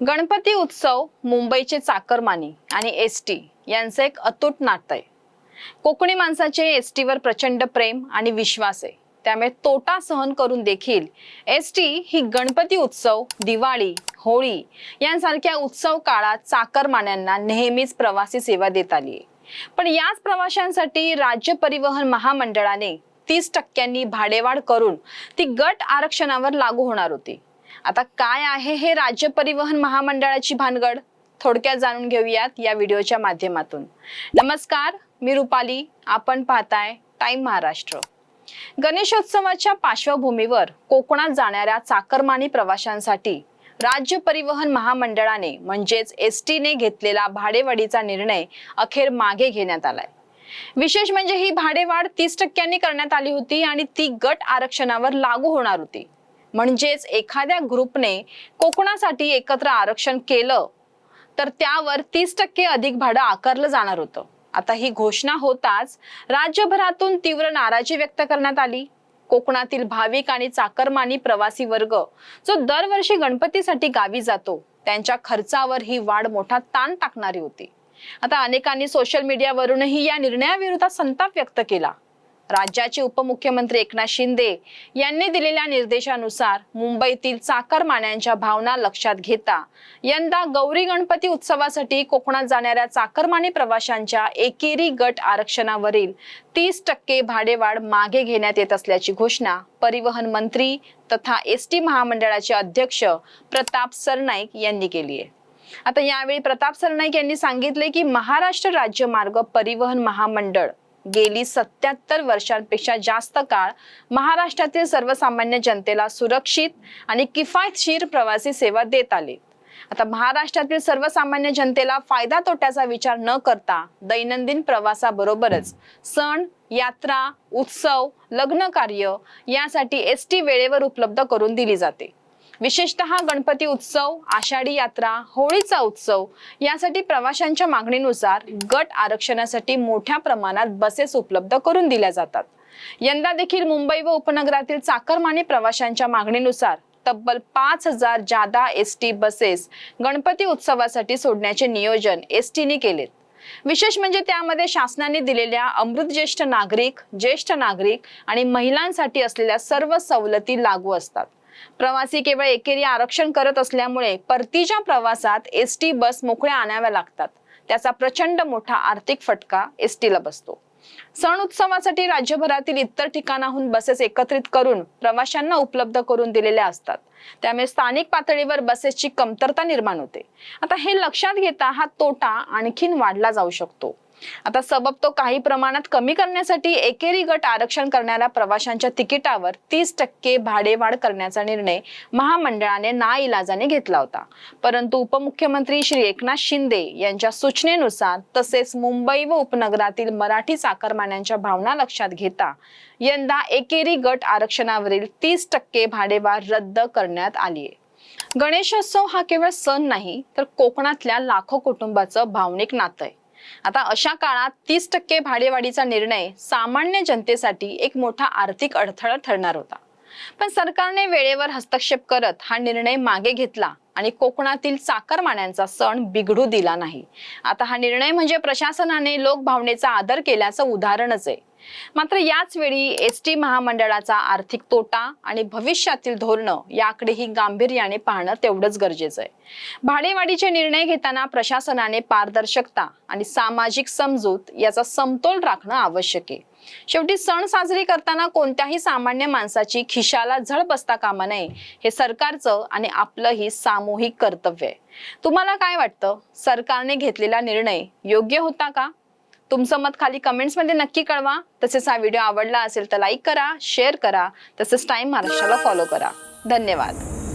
गणपती उत्सव मुंबईचे चाकरमानी आणि एस टी यांचं एक अतूट नातं आहे. कोकणी माणसाचे एस टीवर प्रचंड प्रेम आणि विश्वास आहे. त्यामुळे तोटा सहन करून देखील एस टी ही गणपती उत्सव दिवाळी होळी यांसारख्या उत्सव काळात चाकरमान्यांना नेहमीच प्रवासी सेवा देत आली आहे. पण याच प्रवाशांसाठी राज्य परिवहन महामंडळाने तीस टक्क्यांनी भाडेवाढ करून ती गट आरक्षणावर लागू होणार होती. आता काय आहे हे राज्य परिवहन महामंडळाची भानगड? थोडक्यात जाणून घेऊयात या व्हिडिओच्या माध्यमातून. नमस्कार मी रुपाली. आपण पाहताय टाइम महाराष्ट्र. गणेशोत्सवाच्या पार्श्वभूमीवर कोकणात जाणाऱ्या चाकरमानी प्रवाशांसाठी राज्य परिवहन महामंडळाने म्हणजेच एस टीने घेतलेला भाडेवाढीचा निर्णय अखेर मागे घेण्यात आलाय. विशेष म्हणजे ही भाडेवाढ तीस टक्क्यांनी करण्यात आली होती आणि ती गट आरक्षणावर लागू होणार होती. म्हणजेच एखाद्या ग्रुपने कोकणासाठी एकत्र आरक्षण केलं तर त्यावर तीस टक्के अधिक भाडं आकारलं जाणार होतं. आता ही घोषणा होताच राज्यभरातून तीव्र नाराजी व्यक्त करण्यात आली. कोकणातील भाविक आणि चाकरमानी प्रवासी वर्ग जो दरवर्षी गणपतीसाठी गावी जातो त्यांच्या खर्चावर ही वाढ मोठा ताण टाकणारी होती. आता अनेकांनी सोशल मीडियावरूनही या निर्णयाविरोधात संताप व्यक्त केला. राज्याचे उपमुख्यमंत्री एकनाथ शिंदे यांनी दिलेल्या निर्देशानुसार मुंबईतील चाकरमान्यांच्या भावना लक्षात घेता. यंदा गौरी गणपती उत्सवासाठी कोकणात जाणाऱ्या चाकरमानी प्रवाशांच्या एकेरी गट आरक्षणावरील तीस टक्के भाडेवाढ मागे घेण्यात येत असल्याची घोषणा परिवहन मंत्री तथा एस टी महामंडळाचे अध्यक्ष प्रताप सरनाईक यांनी केली आहे. आता यावेळी प्रताप सरनाईक यांनी सांगितले की महाराष्ट्र राज्य मार्ग परिवहन महामंडळ गेली सत्याहत्तर वर्षांपेक्षा जास्त काळ महाराष्ट्रातील सर्वसामान्य जनतेला सुरक्षित आणि किफायतशीर प्रवासी सेवा देत आले. आता महाराष्ट्रातील सर्वसामान्य जनतेला फायदा तोट्याचा विचार न करता दैनंदिन प्रवासाबरोबरच सण यात्रा उत्सव लग्न कार्य यासाठी एस टी वेळेवर उपलब्ध करून दिली जाते. विशेषतः गणपती उत्सव आषाढी यात्रा होळीचा उत्सव यासाठी प्रवाशांच्या मागणीनुसार गट आरक्षणासाठी मोठ्या प्रमाणात बसेस उपलब्ध करून दिल्या जातात. यंदा देखील मुंबई व उपनगरातील चाकरमानी प्रवाशांच्या मागणीनुसार तब्बल पाच हजार जादा एस टी बसेस गणपती उत्सवासाठी सोडण्याचे नियोजन एस टीने केलेत. विशेष म्हणजे त्यामध्ये शासनाने दिलेल्या अमृत ज्येष्ठ नागरिक ज्येष्ठ नागरिक आणि महिलांसाठी असलेल्या सर्व सवलती लागू असतात. प्रवासी केवळ एकेरी आरक्षण करत असल्यामुळे परतीच्या प्रवासात एस टी बस मोकळ्या आणाव्या लागतात. त्याचा प्रचंड मोठा आर्थिक फटका एस टीला बसतो. सण उत्सवासाठी राज्यभरातील इतर ठिकाणाहून बसेस एकत्रित करून प्रवाशांना उपलब्ध करून दिलेल्या असतात. त्यामुळे स्थानिक पातळीवर बसेसची कमतरता निर्माण होते. आता हे लक्षात घेता हा तोटा आणखीन वाढला जाऊ शकतो. आता सबब तो काही प्रमाणात कमी करण्यासाठी एकेरी गट आरक्षण करणाऱ्या प्रवाशांच्या तिकिटावर तीस टक्के भाडेवाढ करण्याचा निर्णय महामंडळाने नाईलाजाने घेतला होता. परंतु उपमुख्यमंत्री श्री एकनाथ शिंदे यांच्या सूचनेनुसार तसेच मुंबई व उपनगरातील मराठी चाकरमान्यांच्या भावना लक्षात घेता यंदा एकेरी गट आरक्षणावरील तीस टक्के भाडेवाढ रद्द करण्यात आली आहे. गणेशोत्सव हा केवळ सण नाही तर कोकणातल्या लाखो कुटुंबाचं भावनिक नातं आहे. आता अशा काळात तीस टक्के भाडेवाढीचा निर्णय सामान्य जनतेसाठी एक मोठा आर्थिक अडथळा ठरणार होता. पण सरकारने वेळेवर हस्तक्षेप करत हा निर्णय मागे घेतला आणि कोकणातील चाकरमान्यांचा सण बिघडू दिला नाही. आता हा निर्णय म्हणजे प्रशासनाने लोकभावनेचा आदर केल्याचं उदाहरणच आहे. मात्र याच वेळी एस टी महामंडळाचा आर्थिक तोटा आणि भविष्यातील धोरणं याकडेही गांभीर्याने पाहणं तेवढंच गरजेचं आहे. भाडेवाढीचे निर्णय घेताना प्रशासनाने पारदर्शकता आणि सामाजिक समजूत याचा समतोल राखणं आवश्यक आहे. शेवटी सण साजरी करताना कोणत्याही सामान्य माणसाची खिशाला झळ बसता कामा नये हे सरकारचं आणि आपलंही सामूहिक कर्तव्य आहे. तुम्हाला काय वाटतं? सरकारने घेतलेला निर्णय योग्य होता का? तुमचं मत खाली कमेंट्समध्ये नक्की कळवा. तसेच हा व्हिडिओ आवडला असेल तर लाईक करा शेअर करा. तसेच टाइम महाराष्ट्राला फॉलो करा. धन्यवाद.